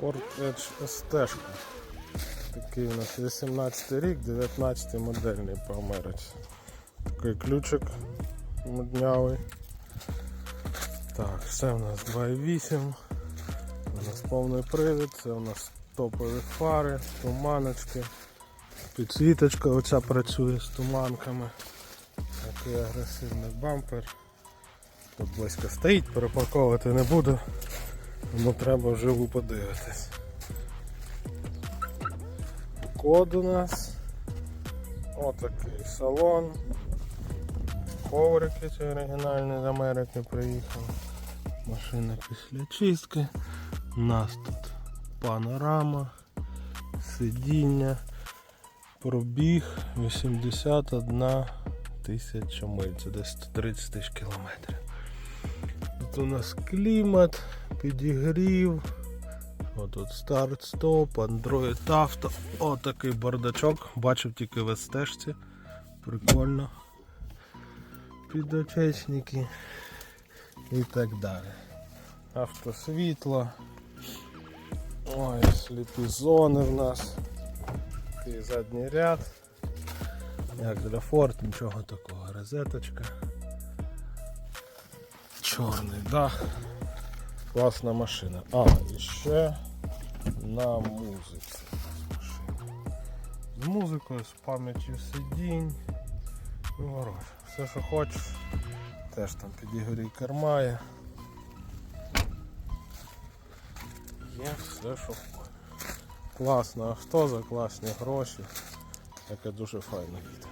Ford Edge ST. Такий у нас 18 рік, 19 модельний по Америці. Такий ключик моднявий. Так, це у нас 2.8. У нас повний привід, це у нас топові фари, туманочки. Підсвіточка оця працює з туманками. Такий агресивний бампер. Тут близько стоїть, перепарковувати не буду. Тому треба вживу подивитись. Код у нас. Отакий салон. Коврики ці оригінальні з Америки приїхали. Машина після чистки. У нас тут панорама, сидіння, пробіг 81 тисяча миль, це десь 30 тисяч кілометрів. Тут у нас клімат, підігрів. Отут старт-стоп, Android Auto. Отакий бардачок. Бачив тільки в стежці. Прикольно. Підочечники і так далі. Автосвітло. Ой, сліпі зони в нас. Такий задній ряд. Як для Ford, нічого такого. Розеточка. Чорний дах. Класна машина. А, і ще на музиці. З музикою, з пам'яттю сидінь. Ну. Все, що хочеш. Теж там підігрій керма є. Все, що хочеш. Класне авто за класні гроші. Яке дуже файне їде.